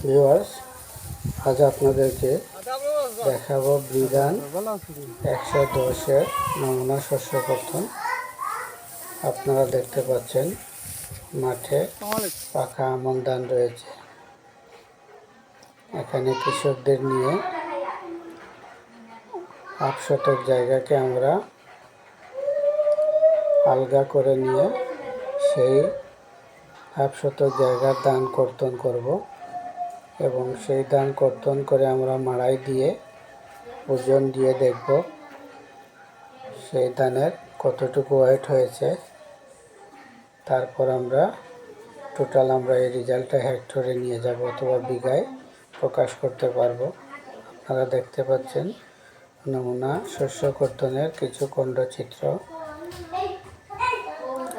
Viewers আজ আপনাদেরকে দেখাবো বিধান একশো দশের নমুনা শস্য কর্তন আপনারা দেখতে পাচ্ছেন, মাঠে পাকা আমন ধান রয়েছে। এখানে কৃষকদের নিয়ে আট শতক জায়গাকে আমরা আলগা করে নিয়ে সেই হাফ শতক জায়গার দান কর্তন করব। এবং সেই ধান কর্তন করে আমরা মাড়াই দিয়ে ওজন দিয়ে দেখব সেই ধানের কতটুকু ওয়েট হয়েছে। তারপর আমরা টোটাল আমরা এই রেজাল্টটা হেক্টরে নিয়ে যাব অথবা বিঘায় প্রকাশ করতে পারব। আপনারা দেখতে পাচ্ছেন নমুনা শস্য কর্তনের কিছু খণ্ডচিত্র।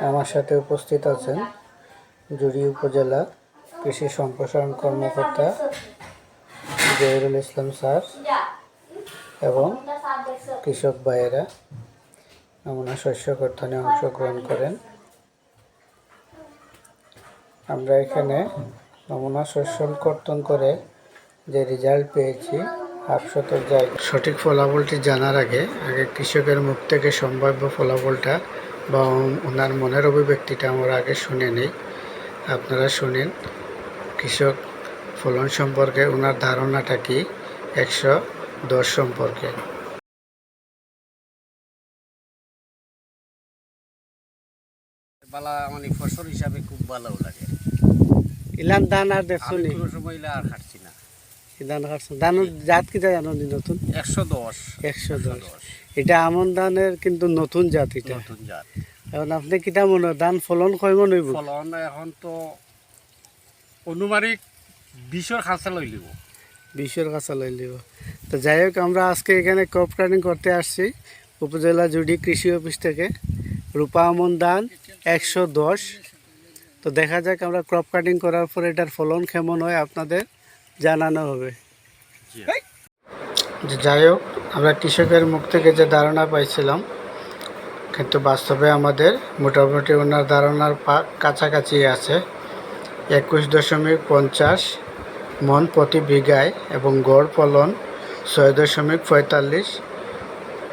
আমার সাথে উপস্থিত আছেন জুড়ি উপজেলা কৃষি সম্প্রসারণ কর্মকর্তা জহিরুল ইসলাম স্যার এবং কৃষক ভাইয়েরা নমুনা শস্য কর্তনে অংশগ্রহণ করেন। আমরা এখানে নমুনা শস্য কর্তন করে যে রেজাল্ট পেয়েছি হাফ শতক জায়গা। সঠিক ফলাফলটি জানার আগে আগে কৃষকের মুখ থেকে সম্ভাব্য ফলাফলটা বা ওনার মনের অভিব্যক্তিটা আমরা আগে শুনে নিই। আপনারা শুনেন। কৃষক ফলন সম্পর্কে ওনার ধারণাটা কি? একশো দশ সম্পর্কে। বালা মানে ফসল হিসাবে খুব ভালো লাগে। ইলান দান আর কোনো সময় ইলা আর খাচ্ছি না। ধান জাত জানো নি নতুন? একশো দশ। একশো দশ। দশ। এটা আমন ধানের কিন্তু নতুন জাত এটা। নতুন জাত। এখন আপনি কিটা মনে হয়? ধান ফলন কয় মন ফলন এখন তো অনুমানিক বিশর খাঁচা লই লিব। বিশের কাছে লই লিব। তো যাই হোক আমরা আজকে এখানে ক্রপ কাটিং করতে আসছি। উপজেলা জুডি কৃষি অফিস থেকে। রূপা আমন ধান একশো দশ। তো দেখা যাক আমরা ক্রপ কাটিং করার পর এটার ফলন কেমন হয় আপনাদের জানানো হবে। যাই হোক আমরা কৃষকের মুখ থেকে যে ধারণা পাইছিলাম কিন্তু বাস্তবে আমাদের মোটামুটি ওনার ধারণার কাছাকাছি আছে। একুশ দশমিক পঞ্চাশ মন প্রতি বিঘায় এবং গড় ফলন ছয় দশমিক পঁয়তাল্লিশ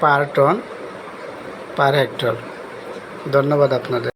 পার টন পার হেক্টর। ধন্যবাদ আপনাদের।